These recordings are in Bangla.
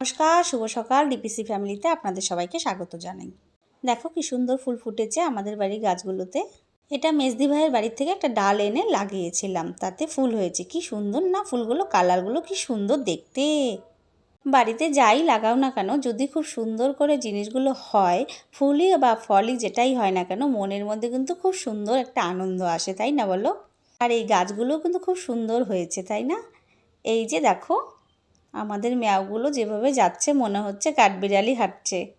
নমস্কার, শুভ সকাল। ডিপিসি ফ্যামিলিতে আপনাদের সবাইকে স্বাগত জানাই। দেখো কি সুন্দর ফুল ফুটেছে আমাদের বাড়ির গাছগুলোতে। এটা মেজদি ভাইয়ের বাড়ির থেকে একটা ডাল এনে লাগিয়েছিলাম। তাতে ফুল হয়েছে। কি সুন্দর না? ফুলগুলো, কালারগুলো কি সুন্দর দেখতে। বাড়িতে যাই লাগাও না কেন, যদি খুব সুন্দর করে জিনিসগুলো হয়, ফুলই বা ফলই যেটাই হয় না কেন, মনের মধ্যে কিন্তু খুব সুন্দর একটা আনন্দ আসে, তাই না বলো? আর এই গাছগুলো কিন্তু খুব সুন্দর হয়েছে, তাই না? এই যে দেখো আমাদের ম্যাওগুলো যেভাবে যাচ্ছে মনে হচ্ছে কাঠবিড়ালি হাঁটছে।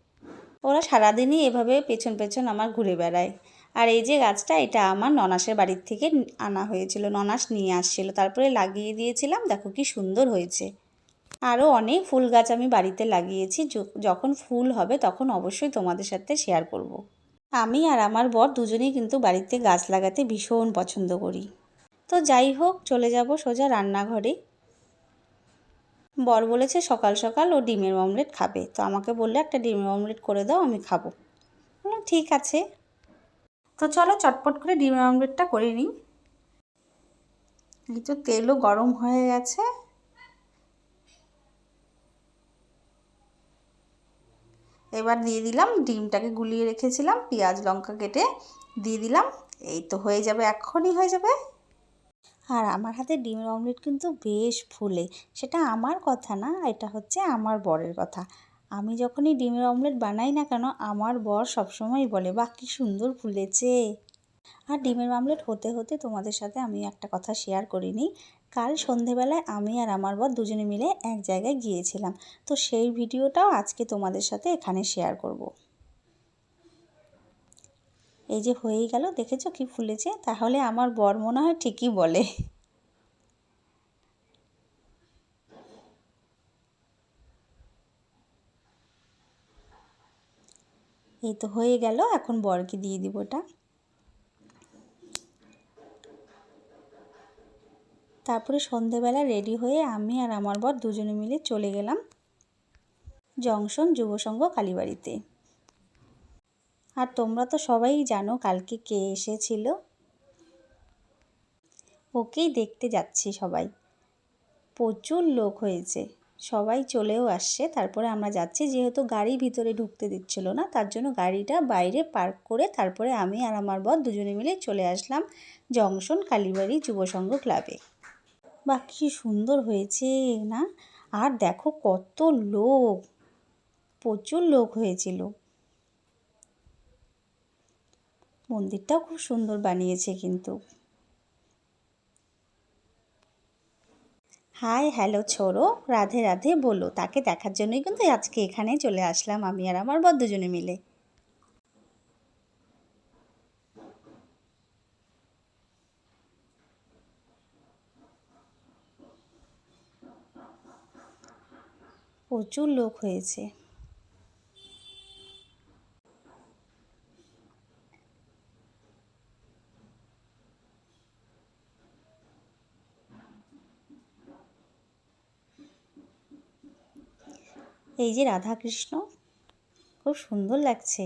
ওরা সারাদিনই এভাবে পেছন পেছন আমার ঘুরে বেড়ায়। আর এই যে গাছটা, এটা আমার ননাসের বাড়ির থেকে আনা হয়েছিল, ননাস নিয়ে আসছিল। তারপরে লাগিয়ে দিয়েছিলাম, দেখো কি সুন্দর হয়েছে। আরও অনেক ফুল গাছ আমি বাড়িতে লাগিয়েছি যখন ফুল হবে তখন অবশ্যই তোমাদের সাথে শেয়ার করব। আমি আর আমার বর দুজনেই কিন্তু বাড়িতে গাছ লাগাতে ভীষণ পছন্দ করি। তো যাই হোক, চলে যাব সোজা রান্নাঘরে। বর বলেছে সকাল সকাল ও ডিমের অমলেট খাবে। তো আমাকে বললে, একটা ডিমের অমলেট করে দাও, আমি খাব। ঠিক আছে। তো চলো চটপট করে ডিমের অমলেটটা করে নিই। এই তো তেলও গরম হয়ে গেছে। এবার দিয়ে দিলাম, ডিমটাকে গুলিয়ে রেখেছিলাম, পেঁয়াজ, লঙ্কা কেটে দিয়ে দিলাম। এই তো হয়ে যাবে, এক্ষুনি হয়ে যাবে। আর আমার হাতে ডিমের অমলেট কিন্তু বেশ ফুলে। সেটা আমার কথা না, এটা হচ্ছে আমার বরের কথা। আমি যখনই ডিমের অমলেট বানাই না কেন, আমার বর সবসময় বলে, বাহ, কী সুন্দর ফুলেছে। আর ডিমের অমলেট হতে হতে তোমাদের সাথে আমি একটা কথা শেয়ার করিনি। কাল সন্ধেবেলায় আমি আর আমার বর দুজনে মিলে এক জায়গায় গিয়েছিলাম। তো সেই ভিডিওটাও আজকে তোমাদের সাথে এখানে শেয়ার করব। এই যে হয়েই গেল, দেখেছ কি ফুলেছে? তাহলে আমার বর মনে হয় ঠিকই বলে। এই তো হয়ে গেল, এখন বরকে দিয়ে দিব ওটা। তারপরে সন্ধেবেলা রেডি হয়ে আমি আর আমার বর দুজনে মিলে চলে গেলাম জংশন যুবসংঘ কালীবাড়িতে। আর তোমরা তো সবাই জানো কালকে কে এসেছিল? ওকেই দেখতে যাচ্ছি সবাই। প্রচুর লোক হয়েছে। সবাই চলেও আসছে। তারপরে আমরা যাচ্ছি, যেহেতু গাড়ি ভিতরে ঢুকতে দিচ্ছিল না, তার জন্য গাড়িটা বাইরে পার্ক করে তারপরে আমি আর আমার বর দুজনে মিলে চলে আসলাম জংশন কালীবাড়ি যুবসংঘ ক্লাবে বাহ, কী সুন্দর হয়েছে, না? আর দেখো কত লোক, প্রচুর লোক হয়েছিল। মন্দিরটাও খুব সুন্দর বানিয়েছে কিন্তু। হাই হ্যালো ছোড়ো রাধে রাধে বলো। তাকে দেখার জন্যই কিন্তু আজকে এখানে চলে আসলাম আমি আর আমার বর দুজনে মিলে। প্রচুর লোক হয়েছে। এই যে রাধাকৃষ্ণ খুব সুন্দর লাগছে।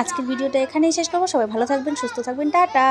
আজকের ভিডিওটা এখানেই শেষ করব। সবাই ভালো থাকবেন সুস্থ থাকবেন টাটা।